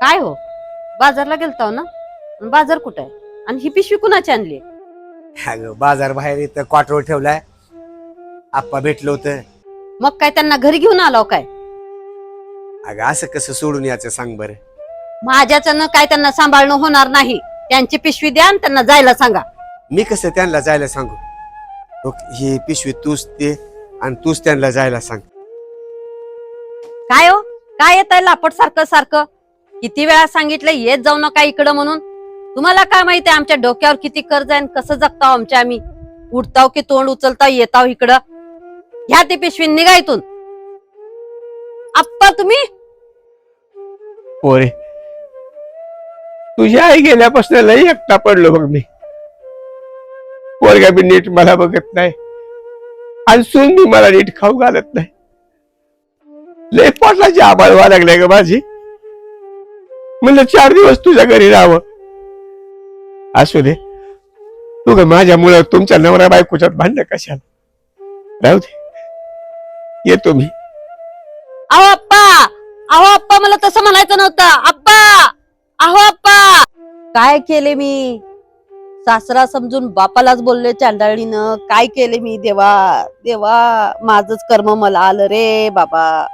काय हो? बाजारला गेलताव ना? आणि बाजार कुठं आहे? आणि ही पिशवी कुणाची आणली अगं बाजार बाहेर इथं क्वार्टर ठेवलाय. आप्पा भेटलं होतं. मग काय त्यांना घरी घेऊन आलो काय? अगं असं कसं सोडून याचं सांग बरं. माझ्याचं काय त्यांना सांभाळणं होणार नाही. त्यांची पिशवी द्या आणि त्यांना जायला सांगा. मी कसं त्यांना जायला सांगू? हो, ही पिशवी तूच दे आणि तूच त्यांना जायला सांग. काय हो? काय येत आहे लापट सारखं सारखं? किती वेळा सांगितलं येत जाऊ नका इकडं म्हणून? तुम्हाला काय माहिती आमच्या डोक्यावर किती कर्ज आहे कसं जगताव आमच्या आम्ही? उठताव की तोंड उचलताव येताव इकडं? घ्या ती पिशवी निघा इथून. आप्पा तुम्ही? पोरे तुझी आई गेल्यापासून लई एकटा पडलो बघ मी. पोरगा बी नीट मला बघत नाही आणि सून बी मला नीट खाऊ घालत नाही. लय पोटाची आबाळ व्हायला लागलाय ग माझी. म्हणलं चार दिवस तुझ्या घरी राहावं. असू दे तू ग माझ्यामुळं तुमच्या नवरा बायकोच्यात भांडण कशाला? राहू दे. येतो मी. अहो आप्पा! अहो आप्पा मला तसं म्हणायचं नव्हतं. आप्पा! अहो आप्पा! काय केले मी? सासरा समजून बापालाच बोलले चांडाळीनं. काय केले मी? देवा देवा माझच कर्म मला आलं रे बाबा.